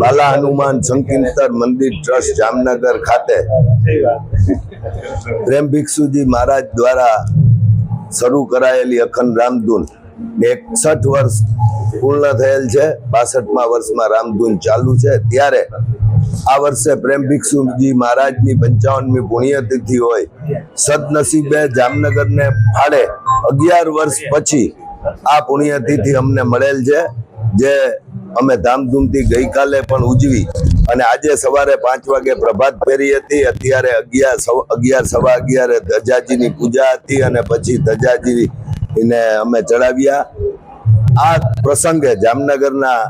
બાલા હનુમાન સંકીર્તન મંદિર ટ્રસ્ટ જામનગર ખાતે. પ્રેમ ભિક્ષુજી મહારાજ દ્વારા શરૂ કરાયેલી અખંડ રામધૂન એકસઠ વર્ષ પૂર્ણ થયેલ છે. બાસઠમાં વર્ષમાં રામધૂન ચાલુ છે. ત્યારે આ વર્ષે પ્રેમ ભિક્ષુજી મહારાજની પંચાવનમી પુણ્યતિથિ હોય. સદનસીબે જામનગરને ફાળે અગિયાર વર્ષ પછી આ પુણ્યતિથિ અમને મળેલ છે. જે અમે ધામધૂમથી ગઈકાલે પણ ઉજવી અને આજે સવારે પાંચ વાગે પ્રભાત ફેરી હતી. અત્યારે અગિયાર અગિયાર સવા અગિયારે ધજાજીની પૂજા હતી અને પછી ધજાજીને અમે ચડાવ્યા. આ પ્રસંગે જામનગરના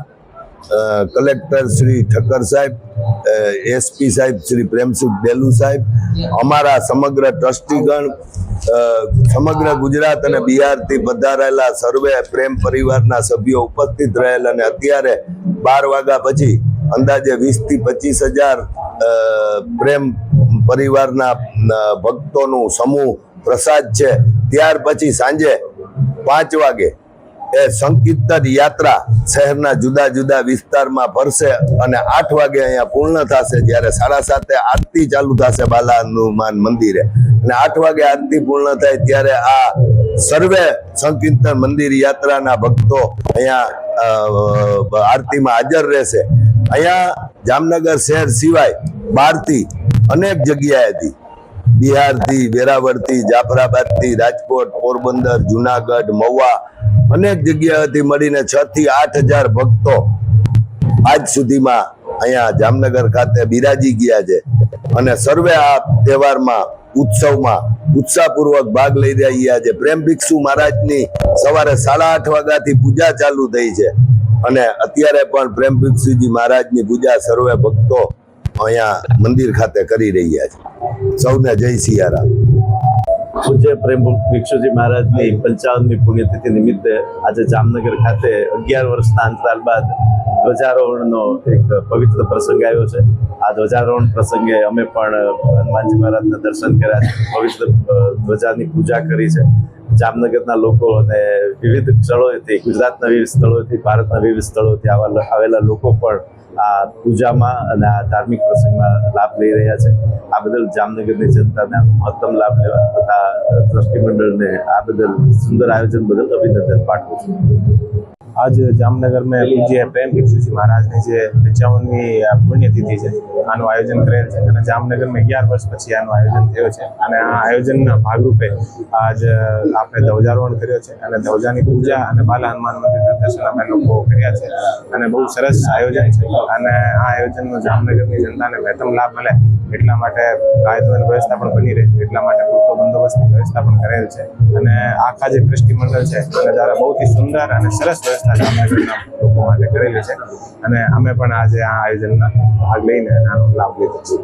કલેક્ટર શ્રી ઠક્કર સાહેબ એસપી સાહેબ શ્રી પ્રેમસુખ બેલુ સાહેબ, અમારા સમગ્ર ટ્રસ્ટીગણ સમગ્ર ગુજરાત અને બિહારથી પધારેલા સર્વે પ્રેમ પરિવારના સભ્યો ઉપસ્થિત રહેલ અને અત્યારે બાર વાગ્યા પછી અંદાજે વીસથી પચીસ હજાર પ્રેમ પરિવારના ભક્તોનું સમૂહ પ્રસાદ છે. ત્યાર પછી સાંજે પાંચ વાગે એ સંકીર્તન યાત્રા શહેરના જુદા જુદા વિસ્તારમાં ફરશે અને આઠ વાગે અહીંયા પૂર્ણ થશે જ્યારે સાડા સાતે આરતી ચાલુ થશે બાલા હનુમાન મંદિરે. અને આઠ વાગે આરતી પૂર્ણ થાય ત્યારે આ સર્વે સંકીર્તન મંદિર યાત્રાના ભક્તો અહીંયા આરતીમાં હાજર રહેશે. અહીંયા જામનગર શહેર સિવાય બહારથી અનેક જગ્યાએથી બિહારથી, વેરાવળથી, જાફરાબાદથી, રાજકોટ, પોરબંદર, જુનાગઢ, મહુવા અનેક જગ્યાએથી મળીને છ થી આઠ હજાર ભક્તો આજ સુધીમાં અહીંયા જામનગર ખાતે બિરાજી ગયા છે. અને સર્વે આ તહેવારમાં ઉત્સવમાં ઉત્સાહપૂર્વક ભાગ લઈ રહ્યા છે પ્રેમ ભિક્ષુ મહારાજની સવારે સાડા આઠ વાગ્યાથી પૂજા ચાલુ થઈ છે. અને અત્યારે પણ પ્રેમ ભિક્ષુજી મહારાજની પૂજા સર્વે ભક્તો અહીંયા મંદિર ખાતે કરી રહ્યા છે. સૌને જય સિયારામ પૂજ્ય પ્રેમ ભિક્ષુજી મહારાજની પંચાવનમી પુણ્યતિથિ નિમિત્તે આજે જામનગર ખાતે અગિયાર વર્ષના અંતરાલ બાદ ધ્વજારોહણનો એક પવિત્ર પ્રસંગ આવ્યો છે? આ ધ્વજારોહણ પ્રસંગે અમે પણ હનુમાનજી મહારાજના દર્શન કર્યા છે પવિત્ર ધ્વજાની પૂજા કરી છે. જામનગરના લોકો અને વિવિધ સ્થળોએથી, ગુજરાતના વિવિધ સ્થળોએથી, ભારતના વિવિધ સ્થળોથી આવા આવેલા લોકો પણ આ પૂજામાં અને આ ધાર્મિક પ્રસંગમાં લાભ લઈ રહ્યા છે. આ બદલ જામનગરની જનતાને મહત્તમ લાભ લેવા તથા ટ્રસ્ટી મંડળને આ બદલ સુંદર આયોજન બદલ અભિનંદન પાઠવું છું. आज जामनगर में पूज्य प्रेम भिक्षुजी महाराज ની જે પંચાવનમી પુણ્યતિથિ છે આનું આયોજન કરેલ છે અને જામનગરમાં અગિયાર વર્ષ પછી આનું આયોજન થયું છે અને આ આયોજનના ભાગરૂપે આજ આપણે ધ્વજારોહણ કર્યો છે અને ધ્વજાની પૂજા અને બાલા હનુમાન મંદિરના દર્શન અમે લોકો કર્યા છે અને બહુ સરસ આયોજન છે અને આ આયોજનનો જામનગરની જનતાને મહત્તમ લાભ મળે એટલા માટે કાયદો વ્યવસ્થા પણ બની રહે. એટલા માટે પૂરતો બંદોબસ્તની વ્યવસ્થા પણ કરેલ છે. અને આખા જે ટ્રસ્ટી છે અને દ્વારા બહુથી સુંદર અને સરસ વ્યવસ્થા જામનગરના લોકો માટે કરેલી છે. અને અમે પણ આજે આ આયોજનમાં ભાગ લઈને આનો લાભ લીધો છે.